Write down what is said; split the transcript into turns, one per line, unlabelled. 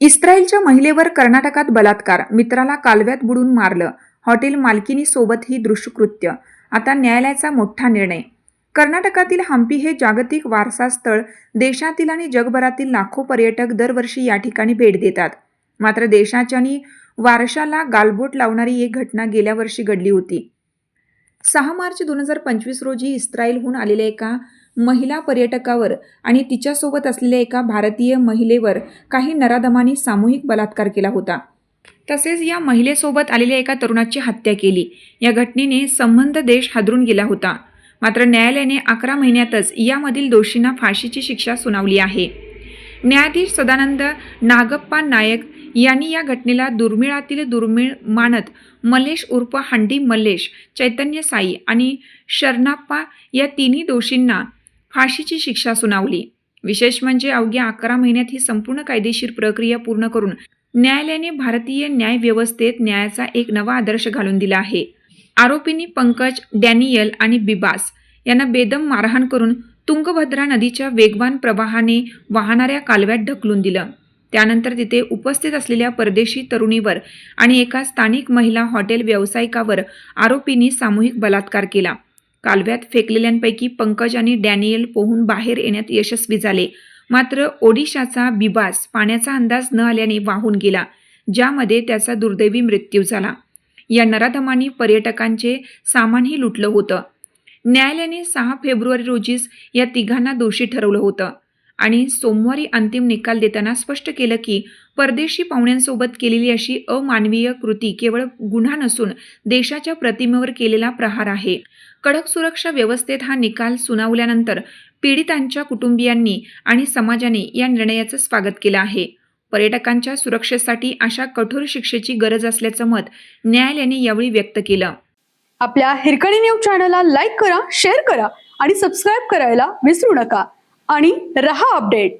इस्रायलच्या महिलेवर कर्नाटकात बलात्कार मित्राला कालव्यात बुडून मारलं हॉटेल मालकिनीसोबत ही दृश्यकृत्य आता न्यायालयाचा मोठा निर्णय. कर्नाटकातील हम्पी हे जागतिक वारसा स्थळ देशातील आणि जगभरातील लाखो पर्यटक दरवर्षी या ठिकाणी भेट देतात. मात्र देशाच्या आणि वारशाला गालबोट लावणारी एक घटना गेल्या वर्षी घडली होती. सहा मार्च दोन हजार पंचवीस रोजी इस्रायलहून आलेल्या एका महिला पर्यटकावर आणि तिच्यासोबत असलेल्या एका भारतीय महिलेवर काही नराधमांनी सामूहिक बलात्कार केला होता. तसेच या महिलेसोबत आलेल्या एका तरुणाची हत्या केली. या घटनेने संबंध देश हादरून गेला होता. मात्र न्यायालयाने अकरा महिन्यातच यामधील दोषींना फाशीची शिक्षा सुनावली आहे. न्यायाधीश सदानंद नागप्पा नायक यांनी या घटनेला दुर्मिळातील दुर्मिळ मानत मल्लेश उर्फ हंडी मल्लेश चैतन्य साई आणि शरणाप्पा या तिन्ही दोषींना फाशीची शिक्षा सुनावली. विशेष म्हणजे अवघ्या अकरा महिन्यात ही संपूर्ण कायदेशीर प्रक्रिया पूर्ण करून न्यायालयाने भारतीय न्याय व्यवस्थेत न्यायाचा एक नवा आदर्श घालून दिला आहे. आरोपींनी पंकज डॅनियल आणि बिबास यांना बेदम मारहाण करून तुंगभद्रा नदीच्या वेगवान प्रवाहाने वाहणाऱ्या कालव्यात ढकलून दिलं. त्यानंतर तिथे उपस्थित असलेल्या परदेशी तरुणीवर आणि एका स्थानिक महिला हॉटेल व्यावसायिकावर आरोपींनी सामूहिक बलात्कार केला. कालव्यात फेकलेल्यांपैकी पंकज आणि डॅनियल पोहून बाहेर येण्यात यशस्वी झाले. मात्र ओडिशाचा बिबास पाण्याचा अंदाज न आल्याने वाहून गेला ज्यामध्ये त्याचा दुर्दैवी मृत्यू झाला. या नराधमांनी पर्यटकांचे सामानही लुटलं होतं. न्यायालयाने सहा फेब्रुवारी रोजीच या तिघांना दोषी ठरवलं होतं. आणि सोमवारी अंतिम निकाल देताना स्पष्ट केलं की परदेशी पाहुण्यांसोबत केलेली अशी अमानवीय कृती केवळ गुन्हा नसून देशाच्या प्रतिमेवर केलेला प्रहार आहे. कडक सुरक्षा व्यवस्थेत हा निकाल सुनावल्यानंतर पीडितांच्या कुटुंबियांनी आणि समाजाने या निर्णयाचं स्वागत केलं आहे. पर्यटकांच्या सुरक्षेसाठी अशा कठोर शिक्षेची गरज असल्याचं मत न्यायालयाने यावेळी व्यक्त केलं.
आपल्या हिरकणी न्यूज चॅनलला लाईक करा शेअर करा आणि सबस्क्राईब करायला विसरू नका. आणि रहा अपडेट.